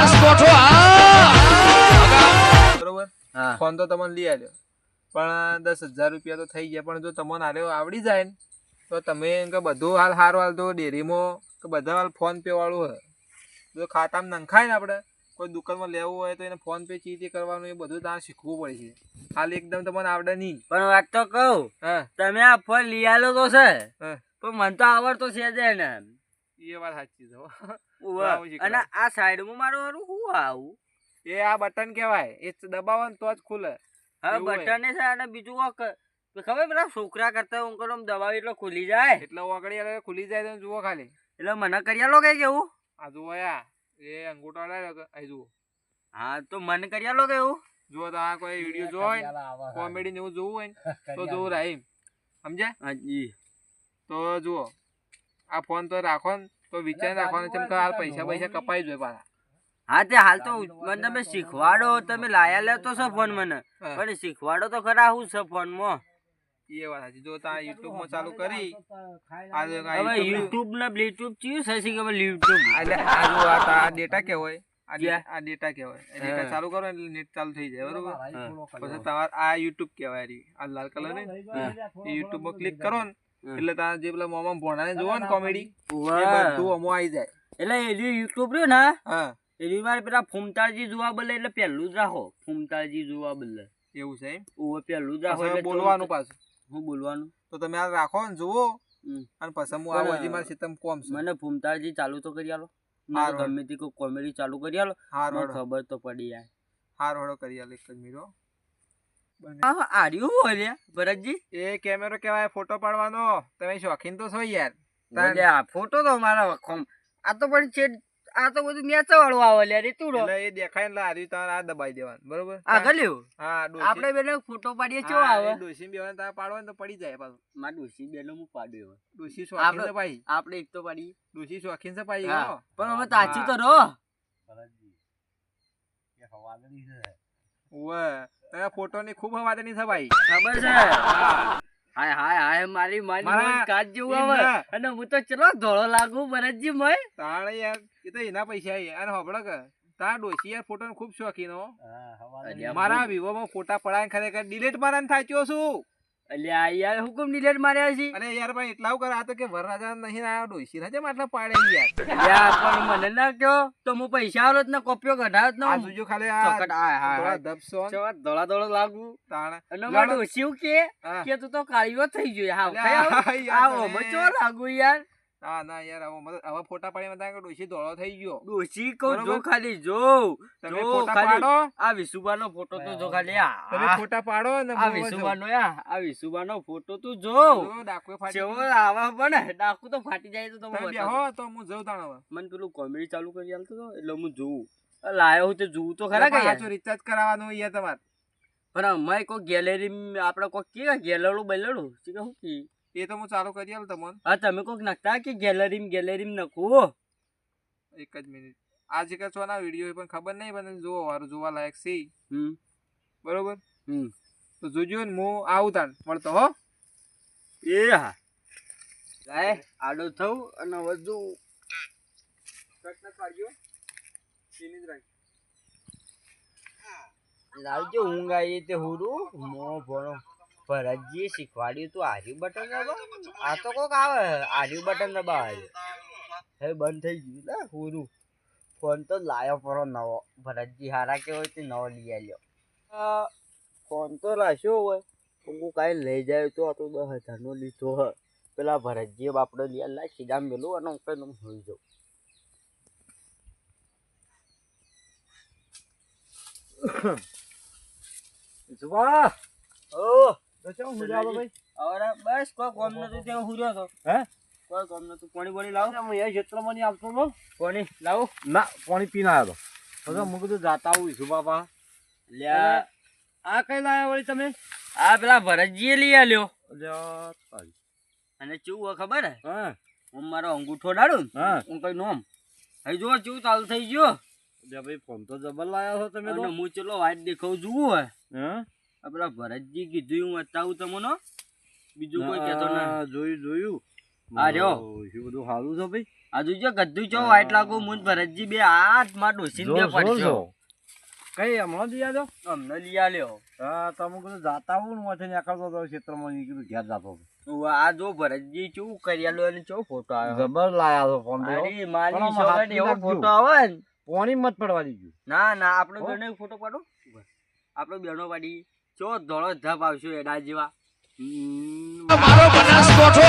બનાસકોઠો આ બરોબર? ફોન તો તમને લઈ આવ્યો પણ દસ હજાર રૂપિયા તો થઈ ગયા. પણ જો તમને આલ્યો આવડી જાય ને તો તમે એમ કે બધું હાલ હાર હાલ તો ડેરીમાં કે બધા હાલ ફોન પે વાળું હોય. જો ખાતામાં નંખાય ને આપણે કોઈ દુકાનમાં લેવું હોય તો એને ફોન પે ચી કરવાનું એ બધું ત્યાં શીખવું પડે છે. હાલ એકદમ તમને આવડે નહીં. પણ વાત તો કહું હા. તમે આ ફોન લઈ આલો તો છે. હા. પણ મને તો આવડતો છે જ ને એ વાત સાચી છે હો. અને આ સાઈડમાં મારું હારું શું આવું? એ આ બટન કહેવાય. એ દબાવો ને તો જ ખુલે. હોય. બટન છે અને બીજું કોક ખબર પેલા છોકરા કરતા હું કરો દબાવી એટલે ખુલી જાય? એટલે ઓગળી એટલે ખુલી જાય તો જુઓ ખાલી. એટલે મને કરી આલો કઈ કેવું આ જુઓ યા. એ અંગૂઠો અહીં જુઓ. હા તો મને કરી આલો કેવું જો તો આ કોઈ વીડિયો જોવો હોય કોમેડી ને એવું જોવું હોય ને તો જોવું રાહીમ સમજ્યા? હાજી તો જુઓ. આ ફોન તો રાખો ને. તો વિચાર રાખવાનો છે કે હાલ પૈસા પૈસા કપાઈ જોઈએ પાછા. હા તે હાલ તો મને તમે શીખવાડો તમે લાયા લે તો છે ફોન મને. પણ શીખવાડો તો ખરા હું છે ફોનમાં એ વાત સાચી. જો તા યુટ્યુબમાં ચાલુ કરી હવે યુટ્યુબ ને બ્લૂટૂથ ચીયું છે શી ખબર યુટ્યુબ એટલે આ જો આ તા- ડેટા કહેવાય. આ આ ડેટા કહેવાય. ડેટા ચાલુ કરો એટલે નેટ ચાલુ થઈ જાય બરોબર? પછી તમારે આ યુટ્યુબ કહેવાય આ લાલ કલર ને. યુટ્યુબમાં ક્લિક કરો ને. એટલે તારા જે પેલા મોમાં ભોણાને જોવો ને કોમેડી એ બધું અમો આવી જાય. એટલે એની યુટ્યુબ રહ્યું ને હા? જે મારે પેલા ફૂમતાળજી જોવા બદલે એટલે પહેલું જ રાખો ફૂમતાળજી જોવા બદલે. એવું છે એમ? ઓવે પહેલું જ રાખો એટલે બોલવાનું પાછું. હું બોલવાનું? તો તમે આ રાખો ને જુઓ. અને પછી હું આવું હજી મારે સીતમ કોમ છે. મને ફૂમતાળજી ચાલુ તો કરી આલો. ના તો ગમે તે કોઈ કોમેડી ચાલુ કરી આલો. હાર મને ખબર તો પડી જાય હાર હળો કરી આલો એક જ. હા. આર્યું બોલ્યા ભરતજી. એ કેમેરો કહેવાય ફોટો પાડવાનો. તમે શોખીન તો છો યાર. ફોટો તો મારા ખમ આ તો પણ છે આ તો બધું મેચ વાળું આવે લ્યા રે. તું એ દેખાય ને એટલે હારી આ દબાઈ દેવાનું બરોબર? આ ગલ્યું હા આપણે બેને ફોટો પાડીએ ચો આવે? એ પાડવાનું તો પડી જાય પાછું. માં ડોસી બેનો હું પાડ્યો ડોસી શોખીન આપણે- છે ભાઈ? આપણે એક તો પાડીએ ડોસી શોખીન છે ભાઈ પણ હવે તાચી તો રહો. ઉવ્વ. તમે ફોટોની ખૂબ હવાદની છે ભાઈ. ખબર છે? હાય હાય હાય મારી મારી કાચ જેવું આવે અને હું તો ચલો ધોળો લાગુ ભરતજી મય. તાણે યાર એ તો એના પૈસા અને હોબળો કે તારા ડોશી યાર ફોટો ખૂબ શોખીન મારા વિવોમાં ફોટા પડાય ખરેખર ડિલીટ મારા થાચ્યો છું. અલ્યા યાર હુકમ ડિલેટ માર્યા છે? અરે યાર ભાઈ એટલા કરે આ તો કે વરરાજા નહીં આવ્યો ડોશી રાજા માટલા પાડે યાર. યાર પણ મને ના કહો તો હું પૈસા આલો જ ને કોપીઓ કઢાવત જ ને જોજો ખાલી ચોકટ આ આય હાય ધબસો ને ચો ધોળા ધોળો લાગુ. તાણે. અને કે? કે તું તો કાળીઓ થઈ ગયો. તમે- મચો લાગુ યાર. હા ના યાર હવે હવે ફોટા પાડી મતા કે ડોશી ધોળો થઈ ગયો. ડોશી કહું જો ખાલી જો તમે ફોટા. પાડો. આ વિસુબાનો ફોટો તો જો ખાલી તમે ફોટા પાડો ને આ વિસુબાનો યા આ વિસુબાનો ફોટો તું જો. ડાકુ ફાટી જો આવા પણ ડાકુ તો ફાટી જાય તો તમે બેહો તો હું જઉં તાણ મને પેલું કોમેડી ચાલુ કરી આલતો હતો એટલે હું જોઉં. આ લાયો હું તો જોઉં તો ખરા કે યાર? રિચાર્જ કરાવવાનું યાર તમારે. પણ અમારે કોઈ ગેલેરી આપણે કોઈ કે ગેલેડું શું કે શું કી? એ તો હું ચાલુ કરી આલું તમને. હા તમે કોઈક નાખતા કે ગેલેરી ગેલેરી નખો એક જ મિનિટ. આજે કે છો ના વીડિયો પણ ખબર નહીં પણ જોવો વારું જોવા લાયક છે હમ. બરોબર? હમ. તો જોજો ને હું આવું તાણ મળતો હો. એ હા. ગાય આડો થવું અને હવે જો લાવજો ઊંઘ આવી તે હુરું મો ભણો. ભરતજીએ શીખવાડ્યું તું આર્યુ બટન દબાવ આ તો કોક આવે આર્યુ બટન દબાવે હવે બંધ થઈ ગયું ને હુરું. ફોન તો લાયો પરો નવો. ભરતજી હારા કે હોય તે નવો લઈ આવ્યો ફોન તો રાખ્યો હોય પણ હું કાંઈ લઈ જાય તો આ તો દસ હજારનો લીધો હ પેલા ભરતજીએ બાપડો લઈ આવ્યા સીધા મેલું અને હું કઈ હોઈ જાઉં. જુવા. ઓ તો ચમ હુજાલો ભાઈ? અરે બસ કોઈ કોમ નતું ત્યાં હુર્યો તો. હે? કોઈ કોમ નતું પાણી પાણી લાવો. હું એ ક્ષેત્રમાં નહીં આવતો તો. પાણી લાવો. ના પાણી પીને આવ્યો તો. હું કીધું જાતા આવું છું બાપા. લ્યા. આ કઈ લાયા વળી તમે? આ પેલા ભરતજીએ લઈ આલ્યો. અને ચેવું હોય ખબર હે? હા? હું મારો અંગૂઠો ડાળું હા. હું કઈ નોમ. હવે જો ચેવું ચાલુ થઈ ગયો. ભાઈ ફોન તો જબર લાયા છો તમે હું ચેલો વાઈટ દેખાવ જુઓ હોય હા? આ ભરતજી કીધું હું બતાવું તમને બીજું કોઈ કહેતો ના જોયું જોયું. આ રહ્યો. એ બધું સારું છે ભાઈ? આ જોજો ગદ્દુ ચો વાઈટ લાગુ. મુન ભરતજી બે હાથમાં ડોસીને બે જોર, જોર, પડશો. કઈ હમણાં આવ્યો? અમને લઈ આલ્યો હા તમે કીધું જાતા આવું ને માથે નીકળતો હતો ક્ષેત્રમાં ઈ ઘેર જાતો આ જો ભરતજી ચેવું કરિયાલો અને ચેવો ફોટો આવ્યો જબર લાયા હતો ફોન અરે મારી એવો ફોટો આવે ને. પોણી મત પડવા દીધું ના ના આપડે બેનો ફોટો પાડો. આપડે બેનો પાડી. ચો ધોળો ધપ આવશે એડા જેવા? મારો બનાસકોઠો